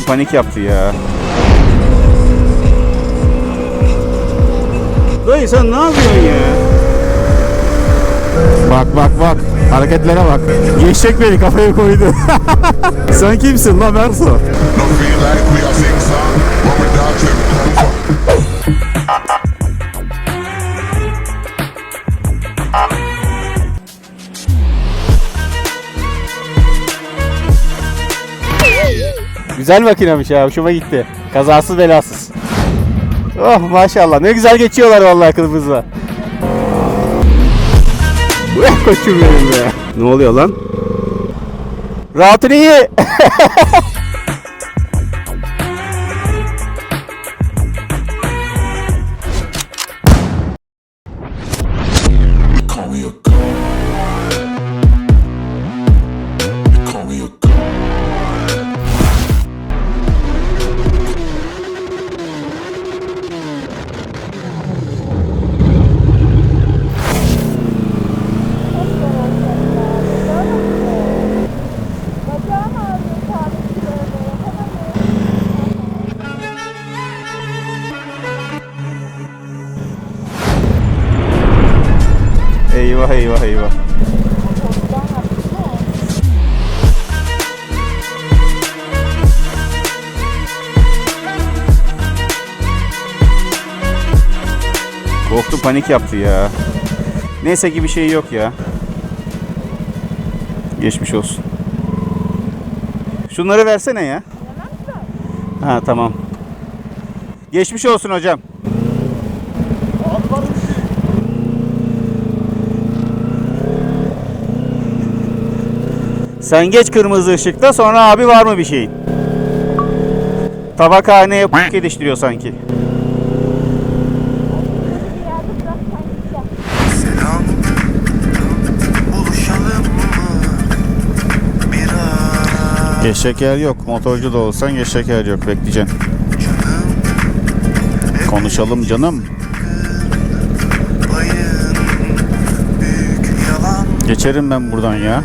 Korktu panik yaptı ya. Dayı sen ne yapıyorsun ya? Bak bak bak. Hareketlere bak. Geçecek beni kafaya koydu. sen kimsin lan Merso? Güzel makinemiş ya. Hoşuma gitti. Kazasız belasız. Oh maşallah. Ne güzel geçiyorlar vallahi. Eh koçum benim ya. Ne oluyor lan? Rahatın iyi. eyvah eyvah eyvah. Korktu panik yaptı ya. Neyse ki bir şey yok ya. Geçmiş olsun. Şunları versene ya. Ha tamam. Geçmiş olsun hocam. Sen geç kırmızı ışıkta sonra abi var mı bir şeyin? Tabakhaneye yetiştiriyor sanki. Geçecek yer yok. Motorcu da olsan geçecek yer yok. Bekleyeceksin. Konuşalım canım. Geçerim ben buradan ya.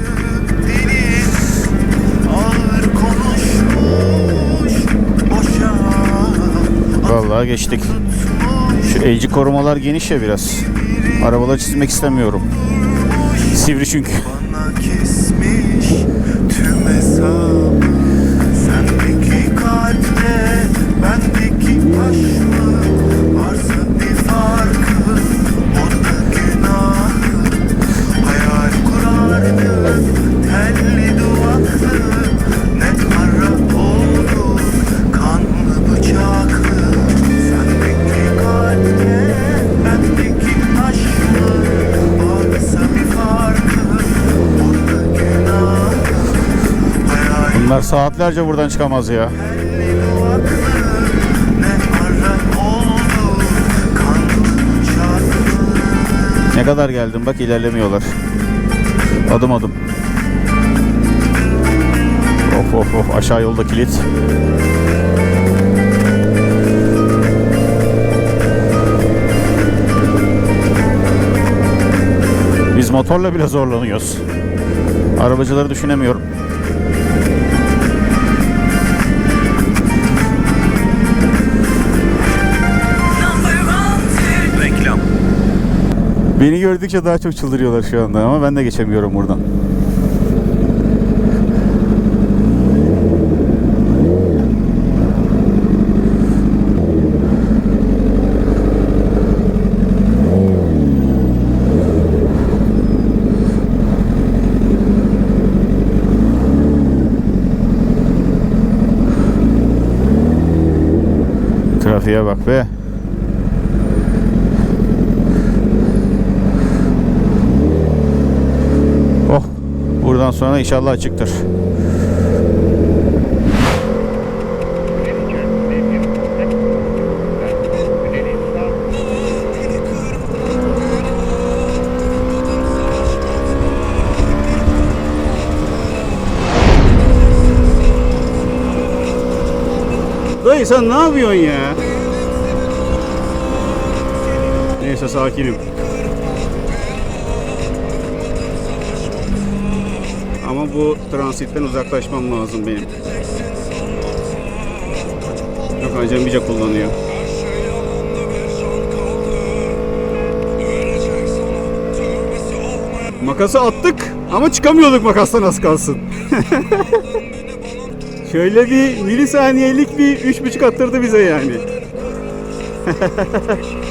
Geçtik. Şu elci korumalar geniş ya biraz. Arabaları çizmek istemiyorum. Sivri çünkü. Bana kesmiş Tüm hesap Bunlar saatlerce buradan çıkamaz ya. Ne kadar geldim bak ilerlemiyorlar. Adım adım. Of of of aşağı yolda kilit. Biz motorla bile zorlanıyoruz. Arabacıları düşünemiyorum. Beni gördükçe daha çok çıldırıyorlar şu anda ama ben de geçemiyorum buradan. Trafiğe bak be. Oh. Buradan sonra inşallah açıktır. Dayı sen ne yapıyorsun ya? Neyse sakinim. Bu transitten uzaklaşmam lazım benim. Yok acemice kullanıyor. Makası attık ama çıkamıyorduk makastan az kalsın. Şöyle bir milisaniyelik bir üç buçuk attırdı bize yani.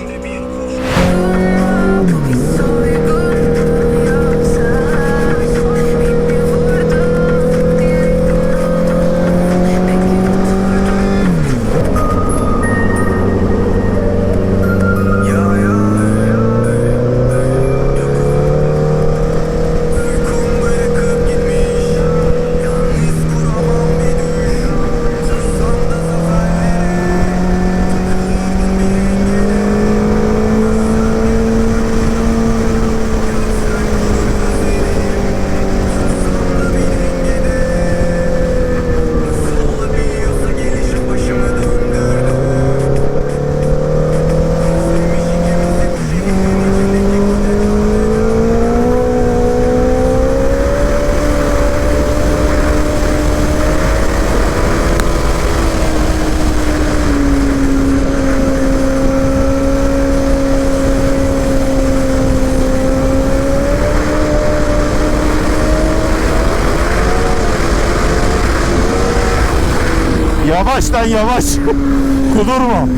Yavaş lan yavaş. Kudurma.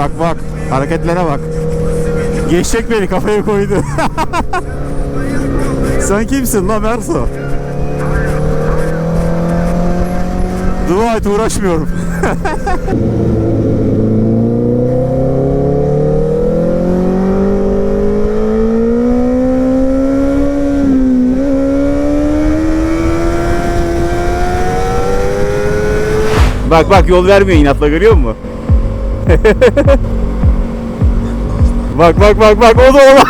Bak bak. Hareketlere bak. Geçecek beni kafaya koydu. Sen kimsin lan Merso? Dua et uğraşmıyorum. bak bak yol vermiyor inatla görüyor musun? Bak bak bak bak o da o da.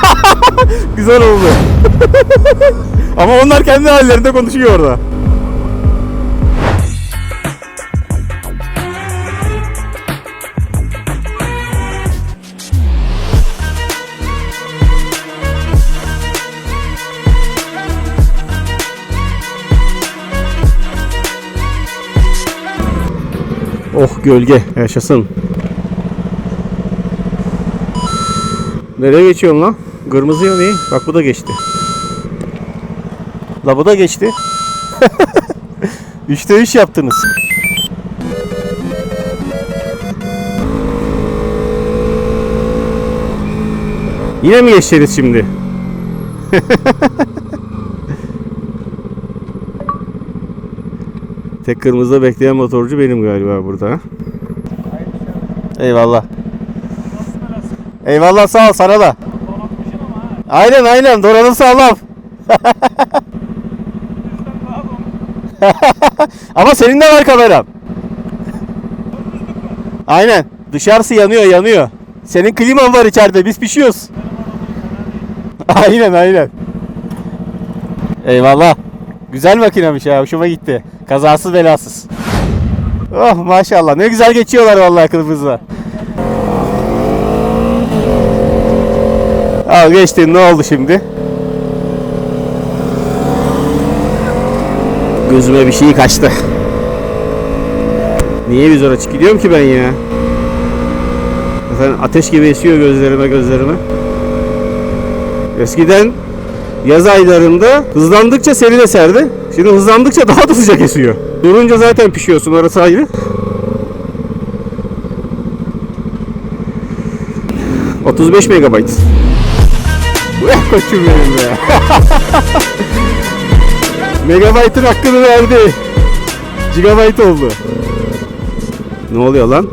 Güzel oldu. Ama onlar kendi hallerinde konuşuyor orada. Oh gölge yaşasın. Nereye geçiyorsun lan? Kırmızı yanıyor. Bak bu da geçti. La bu da geçti. Üçte üç yaptınız. Yine mi geçeceğiz şimdi? Tek kırmızıda bekleyen motorcu benim galiba burada. Eyvallah. Eyvallah sağ ol sana da. Aynen aynen donanım sağlam. Ama senin de var kameram. Aynen. Dışarısı yanıyor yanıyor. Senin kliman var içeride biz pişiyoruz. aynen aynen. Eyvallah. Güzel makinemiş ya hoşuma gitti. Kazasız belasız. Oh maşallah ne güzel geçiyorlar vallahi kırmızılar. Al geçtin ne oldu şimdi? Gözüme bir şey kaçtı. Niye vizör açık gidiyorum ki ben ya? Zaten ateş gibi esiyor gözlerime gözlerime. Eskiden yaz aylarında hızlandıkça seni de serdi. Şimdi hızlandıkça daha da sıcak esiyor. Durunca zaten pişiyorsun orası ayrı. 35 megabayt. Koçum benim be. Megabaytın hakkını verdi. Gigabayt oldu. Ne oluyor lan?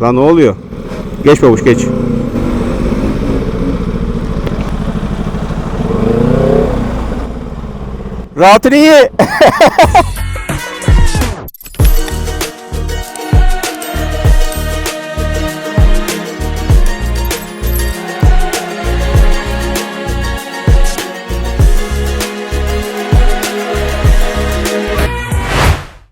Lan ne oluyor? Geç babuş geç. Rahatını iyi.